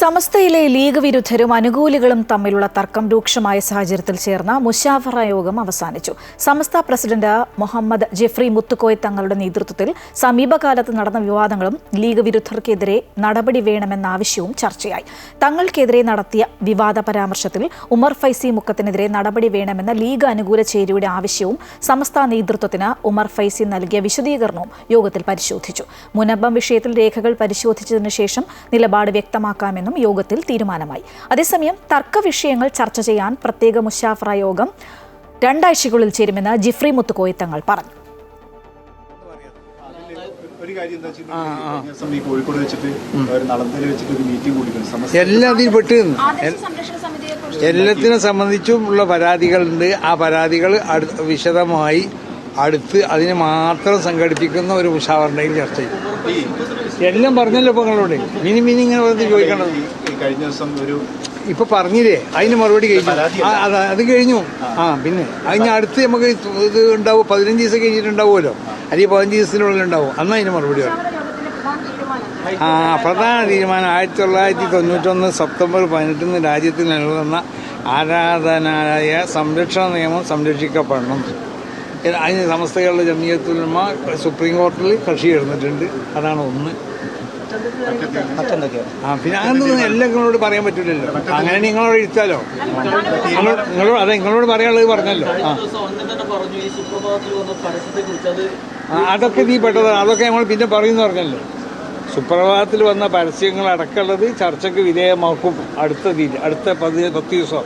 സമസ്തയിലെ league വിരുദ്ധരും അനുകൂലികളും തമ്മിലുള്ള തർക്കം രൂക്ഷമായ സാഹചര്യത്തിൽ ചേർന്ന മുഷാഫറ യോഗം അവസാനിച്ചു. സമസ്ത പ്രസിഡന്റ് മുഹമ്മദ് ജെഫ്രി മുത്തുക്കോയ് തങ്ങളുടെ നേതൃത്വത്തിൽ സമീപകാലത്ത് നടന്ന വിവാദങ്ങളും ലീഗ് വിരുദ്ധർക്കെതിരെ നടപടി വേണമെന്ന ആവശ്യവും ചർച്ചയായി. തങ്ങൾക്കെതിരെ നടത്തിയ വിവാദ പരാമർശത്തിൽ ഉമർ ഫൈസി മുക്കത്തിനെതിരെ നടപടി വേണമെന്ന ലീഗ് അനുകൂല ചേരിയുടെ ആവശ്യവും സമസ്ത നേതൃത്വത്തിന് ഉമർ ഫൈസി നൽകിയ വിശദീകരണവും യോഗത്തിൽ പരിശോധിച്ചു. മുനബം വിഷയത്തിൽ രേഖകൾ പരിശോധിച്ചതിനു ശേഷം നിലപാട് വ്യക്തമാക്കാമെന്നും യോഗത്തിൽ തീരുമാനമായി. അതേസമയം തർക്ക വിഷയങ്ങൾ ചർച്ച ചെയ്യാൻ പ്രത്യേക മുഷാഫ്ര യോഗം രണ്ടാഴ്ചയ്ക്കുള്ളിൽ ചേരുമെന്ന് ജിഫ്രി മുത്തുക്കോയി തങ്ങൾ പറഞ്ഞു. എല്ലാത്തിനും പെട്ട് എല്ലാത്തിനെ സംബന്ധിച്ചും ഉള്ള പരാതികളുണ്ട്. ആ പരാതികൾ വിശദമായി അടുത്ത് അതിനെ മാത്രം സംഘടിപ്പിക്കുന്ന ഒരു ഉഷാവറിന്റെയും ചർച്ച ചെയ്യും. എല്ലാം പറഞ്ഞല്ലോ ഇപ്പൊ നിങ്ങളോട്. മിനി മിനി ഇങ്ങനെ പറഞ്ഞ് ഈ കഴിഞ്ഞ ദിവസം ഒരു ഇപ്പൊ പറഞ്ഞില്ലേ? അതിന് മറുപടി കഴിഞ്ഞു. അത് കഴിഞ്ഞു. ആ. പിന്നെ. അതിന് അടുത്ത് നമുക്ക് ഇത് ഉണ്ടാവും. പതിനഞ്ച് ദിവസം കഴിഞ്ഞിട്ടുണ്ടാവുമല്ലോ. അല്ലെങ്കിൽ പതിനഞ്ച് ദിവസത്തിനുള്ളിൽ ഉണ്ടാവും. അന്ന് അതിന് മറുപടി പറയും. ആ പ്രധാന തീരുമാനം ആയിരത്തി തൊള്ളായിരത്തി തൊണ്ണൂറ്റൊന്ന് സെപ്റ്റംബർ പതിനെട്ടിന് രാജ്യത്തിൽ നിലനിന്ന ആരാധനാലയ സംരക്ഷണ നിയമം സംരക്ഷിക്കപ്പെടണം. അതിന് സമസ്തകളുടെ ജമീയത്തുലമ സുപ്രീം കോടതിയിൽ കക്ഷി എഴുന്നിട്ടുണ്ട് അതാണ് ഒന്ന്. ആ പിന്നെ അങ്ങനൊന്നും എല്ലാം നിങ്ങളോട് പറയാൻ പറ്റില്ലല്ലോ അങ്ങനെ നിങ്ങളോട് ഇരിച്ചാലോ? നിങ്ങളോട് അതെ നിങ്ങളോട് പറയാനുള്ളത് പറഞ്ഞല്ലോ. ആ. അതൊക്കെ നീ പെട്ടതാണ്. അതൊക്കെ നമ്മൾ പിന്നെ പറയുമെന്ന് പറഞ്ഞല്ലോ. സുപ്രഭാതത്തിൽ വന്ന പരസ്യങ്ങൾ അടക്കമുള്ളത് ചർച്ചയ്ക്ക് വിധേയമാക്കും അടുത്ത തീയതി അടുത്ത പതി പത്ത് ദിവസം.